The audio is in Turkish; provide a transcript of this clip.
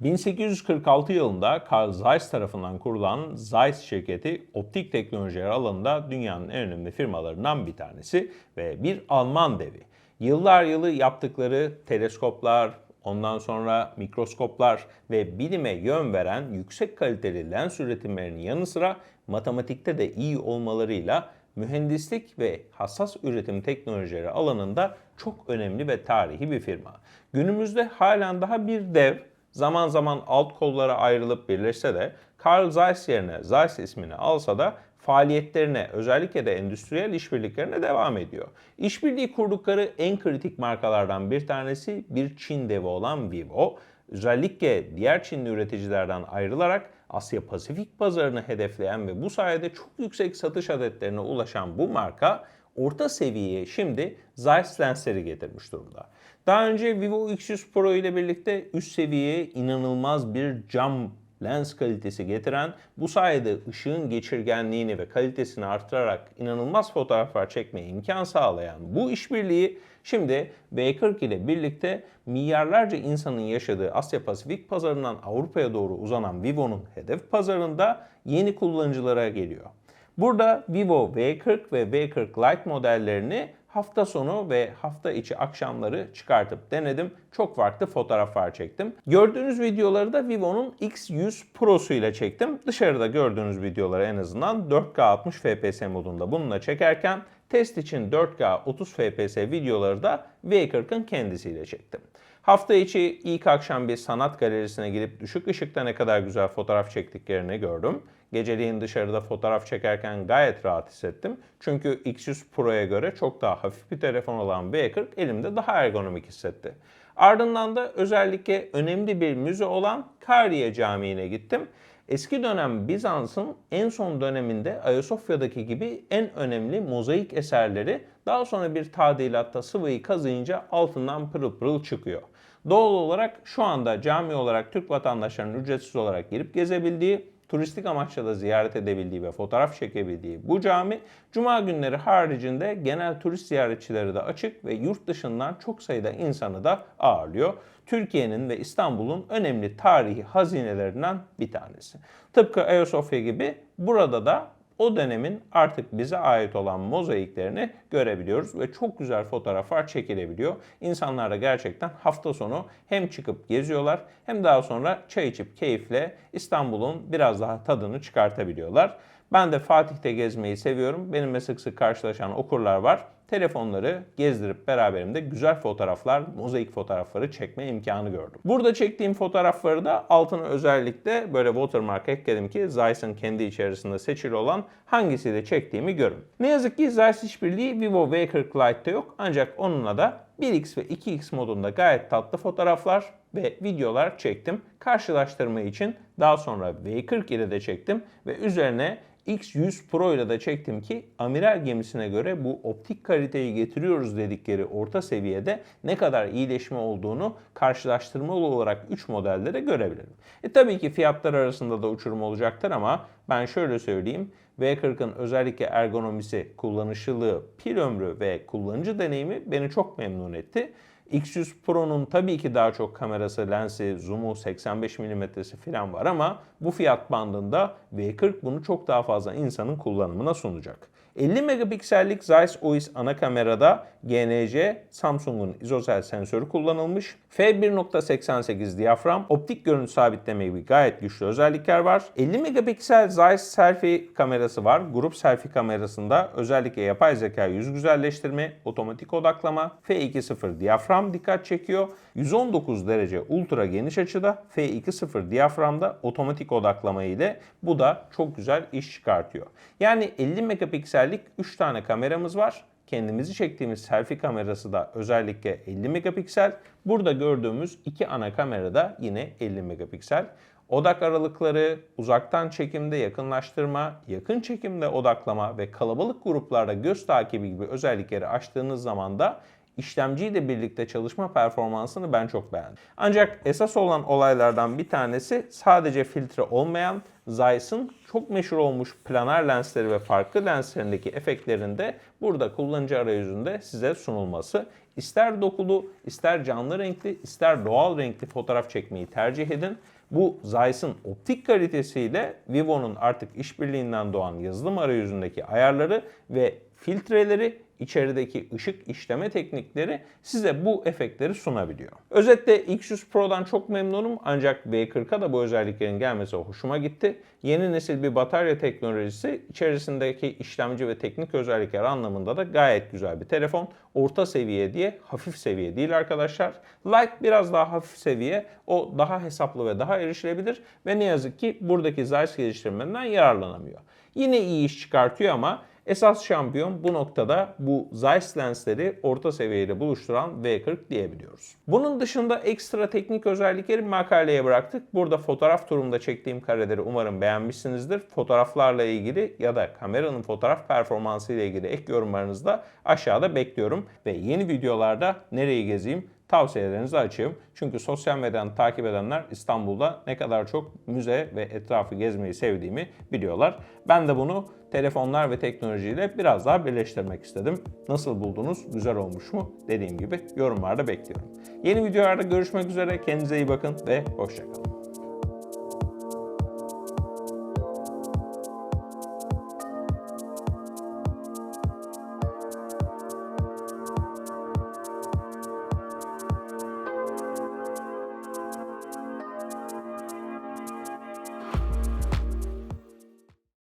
1846 yılında Carl Zeiss tarafından kurulan Zeiss şirketi optik teknolojiler alanında dünyanın en önemli firmalarından bir tanesi ve bir Alman devi. Yıllar yılı yaptıkları teleskoplar, ondan sonra mikroskoplar ve bilime yön veren yüksek kaliteli lens üretimlerinin yanı sıra matematikte de iyi olmalarıyla mühendislik ve hassas üretim teknolojileri alanında çok önemli ve tarihi bir firma. Günümüzde halen daha bir dev, zaman zaman alt kollara ayrılıp birleşse de Carl Zeiss yerine Zeiss ismini alsa da faaliyetlerine özellikle de endüstriyel işbirliklerine devam ediyor. İşbirliği kurdukları en kritik markalardan bir tanesi bir Çin devi olan Vivo. Özellikle diğer Çinli üreticilerden ayrılarak Asya Pasifik pazarını hedefleyen ve bu sayede çok yüksek satış adetlerine ulaşan bu marka orta seviyeye şimdi Zeiss lensleri getirmiş durumda. Daha önce Vivo X100 Pro ile birlikte üst seviyeye inanılmaz bir cam lens kalitesi getiren, bu sayede ışığın geçirgenliğini ve kalitesini artırarak inanılmaz fotoğraflar çekmeye imkan sağlayan bu işbirliği şimdi V40 ile birlikte milyarlarca insanın yaşadığı Asya Pasifik pazarından Avrupa'ya doğru uzanan Vivo'nun hedef pazarında yeni kullanıcılara geliyor. Burada Vivo V40 ve V40 Lite modellerini hafta sonu ve hafta içi akşamları çıkartıp denedim. Çok farklı fotoğraflar çektim. Gördüğünüz videoları da Vivo'nun X100 Pro'su ile çektim. Dışarıda gördüğünüz videoları en azından 4K 60 FPS modunda bununla çekerken test için 4K 30 FPS videoları da V40'ın kendisiyle çektim. Hafta içi ilk akşam bir sanat galerisine gidip düşük ışıkta ne kadar güzel fotoğraf çektiklerini gördüm. Geceliğin dışarıda fotoğraf çekerken gayet rahat hissettim. Çünkü X100 Pro'ya göre çok daha hafif bir telefon olan V40 elimde daha ergonomik hissetti. Ardından da özellikle önemli bir müze olan Kariye Camii'ne gittim. Eski dönem Bizans'ın en son döneminde Ayasofya'daki gibi en önemli mozaik eserleri daha sonra bir tadilatta sıvıyı kazıyınca altından pırıl pırıl çıkıyor. Doğal olarak şu anda cami olarak Türk vatandaşlarının ücretsiz olarak girip gezebildiği, turistik amaçla da ziyaret edebildiği ve fotoğraf çekebildiği bu cami, cuma günleri haricinde genel turist ziyaretçileri de açık ve yurt dışından çok sayıda insanı da ağırlıyor. Türkiye'nin ve İstanbul'un önemli tarihi hazinelerinden bir tanesi. Tıpkı Ayasofya gibi burada da o dönemin artık bize ait olan mozaiklerini görebiliyoruz ve çok güzel fotoğraflar çekilebiliyor. İnsanlar da gerçekten hafta sonu hem çıkıp geziyorlar hem daha sonra çay içip keyifle İstanbul'un biraz daha tadını çıkartabiliyorlar. Ben de Fatih'te gezmeyi seviyorum. Benimle sık sık karşılaşan okurlar var telefonları gezdirip beraberimde güzel fotoğraflar, mozaik fotoğrafları çekme imkanı gördüm. Burada çektiğim fotoğrafları da altına özellikle böyle watermark ekledim ki Zeiss'in kendi içerisinde seçili olan hangisiyle çektiğimi görün. Ne yazık ki Zeiss işbirliği Vivo V40 Lite'te yok ancak onunla da 1x ve 2x modunda gayet tatlı fotoğraflar ve videolar çektim. Karşılaştırma için daha sonra V40 ile de çektim ve üzerine X100 Pro ile de çektim ki amiral gemisine göre bu optik kaliteyi getiriyoruz dedikleri orta seviyede ne kadar iyileşme olduğunu karşılaştırmalı olarak 3 modelde de görebilirim. E tabii ki fiyatlar arasında da uçurum olacaktır ama ben şöyle söyleyeyim. V40'ın özellikle ergonomisi, kullanışlılığı, pil ömrü ve kullanıcı deneyimi beni çok memnun etti. X100 Pro'nun tabii ki daha çok kamerası, lensi, zoom'u 85 mm'si falan var ama bu fiyat bandında V40 bunu çok daha fazla insanın kullanımına sunacak. 50 megapiksellik Zeiss OIS ana kamerada GNC Samsung'un izosel sensörü kullanılmış. F1.88 diyafram, optik görüntü sabitleme gibi gayet güçlü özellikler var. 50 megapiksel Zeiss selfie kamerası var. Grup selfie kamerasında özellikle yapay zeka yüz güzelleştirme, otomatik odaklama, F2.0 diyafram dikkat çekiyor. 119 derece ultra geniş açıda F2.0 diyaframda otomatik odaklama ile bu da çok güzel iş çıkartıyor. Yani 50 megapiksellik 3 tane kameramız var. Kendimizi çektiğimiz selfie kamerası da özellikle 50 megapiksel. Burada gördüğümüz iki ana kamera da yine 50 megapiksel. Odak aralıkları, uzaktan çekimde yakınlaştırma, yakın çekimde odaklama ve kalabalık gruplarda göz takibi gibi özellikleri açtığınız zaman da işlemciyle birlikte çalışma performansını ben çok beğendim. Ancak esas olan olaylardan bir tanesi sadece filtre olmayan Zeiss'ın çok meşhur olmuş planar lensleri ve farklı lenslerindeki efektlerin de burada kullanıcı arayüzünde size sunulması. ister dokulu, ister canlı renkli, ister doğal renkli fotoğraf çekmeyi tercih edin. Bu Zeiss'in optik kalitesiyle Vivo'nun artık işbirliğinden doğan yazılım arayüzündeki ayarları ve filtreleri içerideki ışık işleme teknikleri size bu efektleri sunabiliyor. Özetle X100 Pro'dan çok memnunum ancak V40'a da bu özelliklerin gelmesi hoşuma gitti. Yeni nesil bir batarya teknolojisi içerisindeki işlemci ve teknik özellikler anlamında da gayet güzel bir telefon. Orta seviye diye hafif seviye değil arkadaşlar. Light biraz daha hafif seviye. O daha hesaplı ve daha erişilebilir ve ne yazık ki buradaki Zeiss geliştirmeden yararlanamıyor. Yine iyi iş çıkartıyor ama Esas şampiyon bu noktada bu Zeiss lensleri orta seviyeyle buluşturan V40 diyebiliyoruz. Bunun dışında ekstra teknik özellikleri makaleye bıraktık. Burada fotoğraf turumda çektiğim kareleri umarım beğenmişsinizdir. Fotoğraflarla ilgili ya da kameranın fotoğraf performansı ile ilgili ek yorumlarınızı da aşağıda bekliyorum. Ve yeni videolarda nereyi gezeyim tavsiyelerinizi açayım. Çünkü sosyal medyadan takip edenler İstanbul'da ne kadar çok müze ve etrafı gezmeyi sevdiğimi biliyorlar. Ben de bunu telefonlar ve teknolojiyle biraz daha birleştirmek istedim. Nasıl buldunuz? Güzel olmuş mu? Dediğim gibi yorumlarda bekliyorum. Yeni videolarda görüşmek üzere. Kendinize iyi bakın ve hoşçakalın.